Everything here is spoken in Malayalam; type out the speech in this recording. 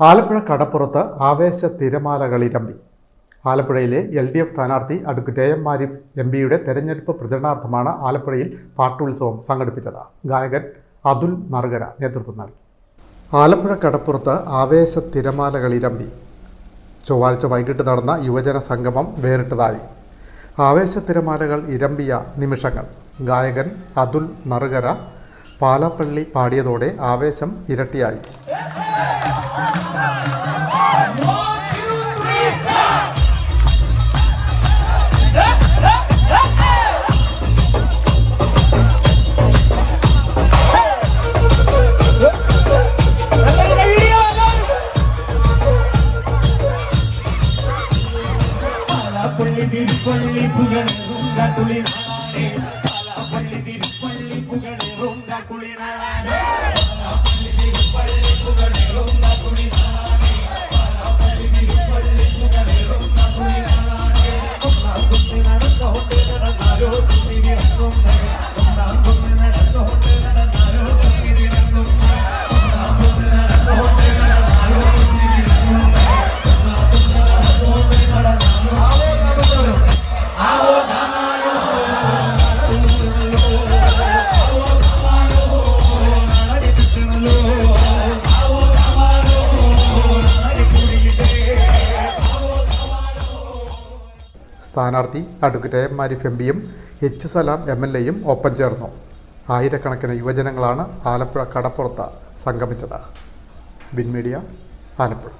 ആലപ്പുഴ കടപ്പുറത്ത് ആവേശ തിരമാലകളിരമ്പി ആലപ്പുഴയിലെ എൽ ഡി എഫ് സ്ഥാനാർത്ഥി അഡ്വക്കേറ്റ് എ എം മാരി എം പിയുടെ തെരഞ്ഞെടുപ്പ് പ്രചരണാർത്ഥമാണ് ആലപ്പുഴയിൽ പാട്ടുത്സവം സംഘടിപ്പിച്ചത്. ഗായകൻ അതുൽ നറുകര നേതൃത്വം നൽകി. ആലപ്പുഴ കടപ്പുറത്ത് ആവേശ തിരമാലകളിരമ്പി ചൊവ്വാഴ്ച വൈകിട്ട് നടന്ന യുവജന സംഗമം വേറിട്ടതായി. ആവേശ തിരമാലകൾ ഇരമ്പിയ നിമിഷങ്ങൾ. ഗായകൻ അതുൽ നറുകര പാലപ്പള്ളി പാടിയതോടെ ആവേശം ഇരട്ടിയായി. பள்ளி திருப்பள்ளி புகழ் குளிரானே பள்ளி திருப்பள்ளி புகழ் குளிரானே பள்ளி திருப்பள்ளி புகழ் குளிரானே Gracias. സ്ഥാനാർത്ഥി അഡ്വക്കേറ്റ് എ ആരിഫ് എം പിയും എച്ച് സലാം എം എൽ എയും ഒപ്പം ചേർന്നു. ആയിരക്കണക്കിന് യുവജനങ്ങളാണ് ആലപ്പുഴ കടപ്പുറത്ത് സംഗമിച്ചത്. Bin media Alappuzha.